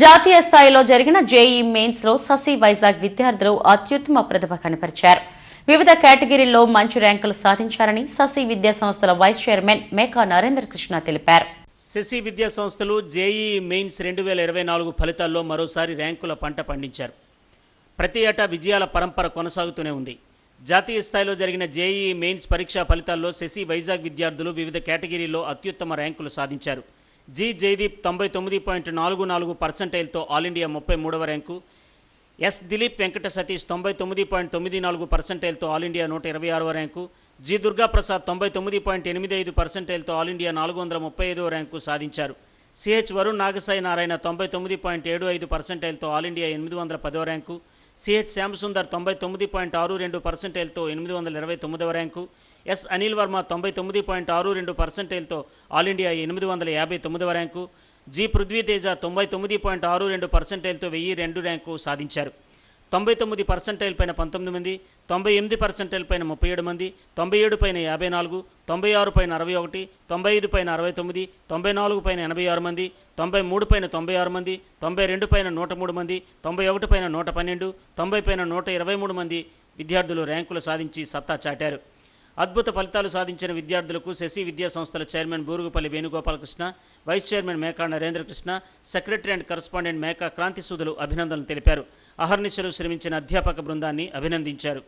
జాతీయ స్థాయిలో జరిగిన జేఈ మెయిన్స్లో ససి వైజాగ్ విద్యార్థులు అత్యుత్తమ ప్రతిభ కనపరిచారు. వివిధ కేటగిరీల్లో మంచి ర్యాంకులు సాధించారని ససి విద్యా సంస్థల వైస్ చైర్మన్ మేకా నరేంద్ర కృష్ణ తెలిపారు. శశి విద్యా సంస్థలు జేఈ మెయిన్స్ రెండు వేల ఇరవై నాలుగు ఫలితాల్లో మరోసారి ర్యాంకుల పంట పండించారు. ప్రతి ఏటా విజయాల పరంపర కొనసాగుతూనే ఉంది. జాతీయ స్థాయిలో జరిగిన జేఈఈ మెయిన్స్ పరీక్షా ఫలితాల్లో శశి వైజాగ్ విద్యార్థులు వివిధ కేటగిరీల్లో అత్యుత్తమ ర్యాంకులు సాధించారు. జి జయదీప్ తొంభై తొమ్మిది పాయింట్ నాలుగు నాలుగు పర్సెంటైల్తో ఆల్ ఇండియా ముప్పై మూడవ ర్యాంకు. ఎస్ దిలీప్ వెంకట సతీష్ తొంభై తొమ్మిది పాయింట్ తొమ్మిది నాలుగు పర్సెంటైల్తో ఆల్ ఇండియా నూట ఇరవై ఆరవ ర్యాంకు. జి దుర్గా ప్రసాద్ తొంభై తొమ్మిది పాయింట్ ఎనిమిది ఐదు పర్సెంటైల్తో ఆల్ ఇండియా నాలుగు వందల ముప్పై ఐదవ ర్యాంకు సాధించారు. సిహెచ్ వరుణ్ నాగసాయి నారాయణ తొంభై తొమ్మిది పాయింట్ ఏడు ఐదు పర్సెంటైల్తో ఆల్ ఇండియా ఎనిమిది వందల పదవ ర్యాంకు. సిహెచ్ శ్యామసుందర్ తొంభై తొమ్మిది పాయింట్ ఆరు రెండు పర్సెంటేజ్తో ఎనిమిది వందల ఇరవై తొమ్మిదవ ర్యాంకు. ఎస్ అనిల్ వర్మ తొంభై తొమ్మిది పాయింట్ ఆరు రెండు పర్సెంటేజ్తో ఆల్ ఇండియా ఎనిమిది వందల యాభై తొమ్మిదవ ర్యాంకు. జి పృథ్వీతేజ తొంభై తొమ్మిది పాయింట్ ఆరు రెండు పర్సెంటేజ్తో వెయ్యి రెండు ర్యాంకు సాధించారు. తొంభై తొమ్మిది పర్సెంటైల్ పైన పంతొమ్మిది మంది తొంభై ఎనిమిది పర్సెంటైల్ పైన ముప్పై ఏడు మంది తొంభై ఏడు పైన యాభై నాలుగు తొంభై ఆరు పైన అరవై ఒకటి తొంభై ఐదు పైన అరవై తొమ్మిది తొంభై నాలుగు పైన ఎనభై ఆరు మంది తొంభై మూడు పైన తొంభై ఆరు మంది తొంభై రెండు పైన నూట మూడు మంది తొంభై ఒకటి పైన నూట పన్నెండు తొంభై పైన నూట ఇరవై మూడు మంది విద్యార్థులు ర్యాంకులు సాధించి సత్తా చాటారు. అద్భుత ఫలితాలు సాధించిన విద్యార్థులకు శశి విద్యా సంస్థల chairman Burugupalli Venugopalakrishna vice chairman Meka Narendrakrishna secretary and correspondent Meka క్రాంతిసూదులు అభినందనలు తెలిపారు. అహర్నిశలు శ్రమించిన అధ్యాపక బృందాన్ని అభినందించారు.